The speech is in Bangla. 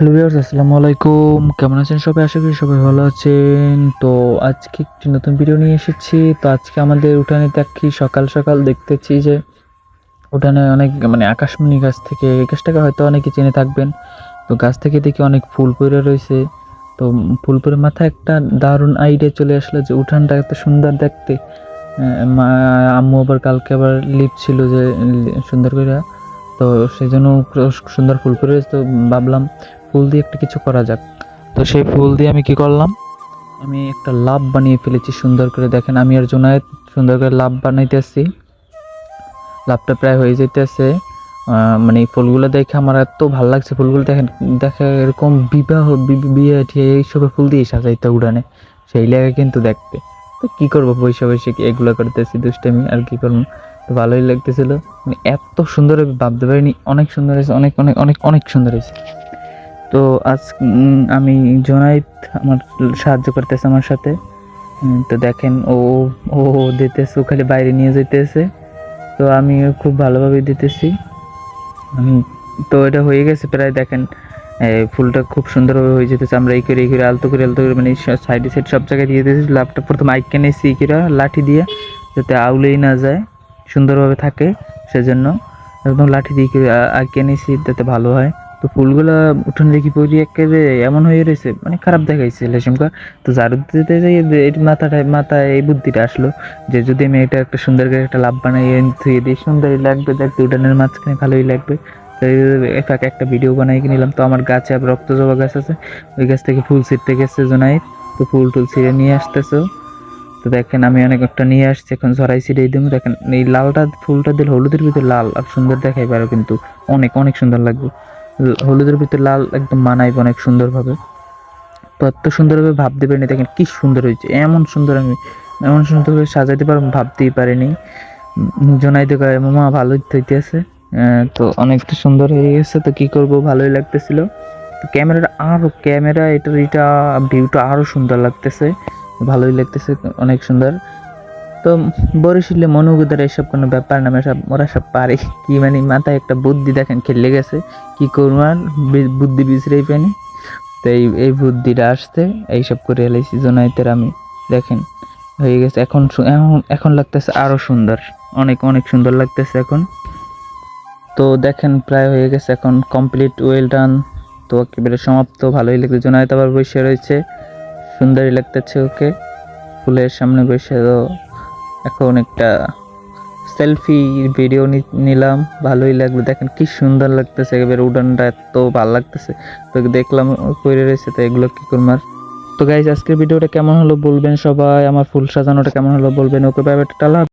হ্যালো ভিউয়ার্স, আসসালামু আলাইকুম। কেমন আছেন সবাই? আশা করি সবাই ভালো আছেন। তো আজকে একটি নতুন ভিডিও নিয়ে এসেছি। তো আজকে আমাদের উঠানে দেখি সকাল সকাল দেখতেছি যে উঠানে অনেক মানে আকাশমণি গাছ থেকে গাছটাকে হয়তো অনেকে চিনে থাকবেন। তো গাছ থেকে দেখি অনেক ফুল পড়ে রয়েছে। তো ফুল পরে মাথায় একটা দারুণ আইডিয়া চলে আসলো যে উঠানটা এত সুন্দর দেখতে। আম্মু আবার কালকে আবার লিপ ছিল যে, সুন্দর করে তো সেই জন্য সুন্দর ফুল রয়েছে তো ভাবলাম ফুল দিয়ে একটা কিছু করা যাক। তো সেই ফুল দিয়ে আমি কি করলাম? আমি একটা লাভ বানিয়ে ফেলেছি সুন্দর করে। দেখেন আমি আর জোনায়েত সুন্দর করে লাভ বানাইতেছি। লাভটা প্রায় হয়ে যেতেছে আহ, মানে ফুলগুলো দেখে আমার এত ভালো লাগছে। ফুলগুলো দেখেন দেখে এরকম বিবাহ বিয়ে ঠিয়ে এইসব ফুল দিয়ে সাজাইতে উড়ানে। সেই লাগে কিন্তু দেখতে। তো কি করব বসে বসে এগুলো করতেছি দুষ্টামি আর কি করব? তো ভালোই লাগতেছিল। মানে এত সুন্দর ভাবতে পারিনি, অনেক সুন্দর হয়েছে, অনেক অনেক অনেক অনেক সুন্দর হয়েছে। তো আজ আমি জোনাইত আমার সাহায্য করতেছে আমার সাথে। তো দেখেন ও ও দিতেছে, ও খালি বাইরে নিয়ে যেতেছে তো আমি খুব ভালোভাবে দিতেছি। তো এটা হয়ে গেছে প্রায়, দেখেন ফুলটা খুব সুন্দরভাবে হয়ে যেতেছে। আমরা এই করে এই করে, আলতো করে আলতো করে মানে সাইডে সাইড সব জায়গায় দিয়ে দিতেছি লাভটা প্রথম আইকে নিয়েছি এই করে, লাঠি দিয়ে, যাতে আউলেই না যায়। সুন্দরভাবে থাকে, সেজন্য একদম লাঠি দিয়ে আইকে নিয়েছি যাতে ভালো হয়। তো ফুলগুলো উঠোন দেখি পরি একেবারে এমন হয়ে রয়েছে মানে খারাপ দেখাইছে লেশমকা তো ঝাড়ু দিতে যাই এই মাথাটায়, মাথায় এই বুদ্ধিটা আসলো যে যদি আমি এটা একটা সুন্দর করে একটা লাভ বানাই ধুয়ে দিই, সুন্দরই লাগবে, দেখতে উঠানের মাঝখানে ভালোই লাগবে। ফাঁকে একটা ভিডিও বানাই নিলাম, তো আমার গাছে রক্ত জবা গাছ আছে, ওই গাছ থেকে ফুল ছিঁড়তে গেছে জোনাই তো ফুল টুল ছিঁড়ে নিয়ে আসতেছে। তো দেখেন আমি অনেক একটা নিয়ে আসছি, এখন ঝরাই ছিঁড়ে দিই দেখেন এই লালটা, ফুলটা দিলে হলুদের ভিতরে লাল আর সুন্দর দেখাই পারো কিন্তু অনেক অনেক সুন্দর লাগবে। হলুদের ভিতরে লাল একদম মানাইবে অনেক সুন্দরভাবে। তো এত সুন্দরভাবে ভাবতে পারিনি দেখেন কি সুন্দর হয়েছে। এমন সুন্দর আমি, এমন সুন্দর করে সাজাতে পারব, ভাবতেই পারিনি। জোনাইতে কয় মামা ভালো হইতেছে। তো অনেকটা সুন্দর হয়ে গেছে। তো কি করব, ভালোই লাগতেছিল। তো ক্যামেরাটা আরও, ক্যামেরা, এটার এটা ভিউটা আরও সুন্দর লাগতেছে। ভালোই লাগতেছে, অনেক সুন্দর। তো বরিশালে মনোগুদার এসব কোনো ব্যাপার না সব, ওরা সব পারে। কি মানে মাথায় একটা বুদ্ধি দেখেন খেলে গেছে কি করব আর? বুদ্ধি বিছরেই পাইনি। তো এই এই বুদ্ধিটা আসতে এইসব করে এলাইছি জোনাইতের আমি, দেখেন, হয়ে গেছে। এখন এখন এখন লাগতেছে আরও সুন্দর, অনেক অনেক সুন্দর লাগতেছে এখন। তো দেখেন, প্রায় হয়ে গেছে এখন কমপ্লিট ওয়েল ডান তো একেবারে সমাপ্ত, ভালোই লাগছে জোনাইত আবার বসে রয়েছে। সুন্দরই লাগতেছে ওকে। ফুলের সামনে বসে তো এখন একটা সেলফি ভিডিও নিলাম, ভালোই লাগবে। দেখেন কি সুন্দর লাগতেছে, একেবারে উডানটা এত ভালো লাগতেছে। তো দেখলাম করে রয়েছে, তো এগুলো কি করমার? তো গাইজ আজকের ভিডিওটা কেমন হলো বলবেন সবাই, আমার ফুল সাজানোটা কেমন হলো বলবেন? ওকে ব্যাপারটা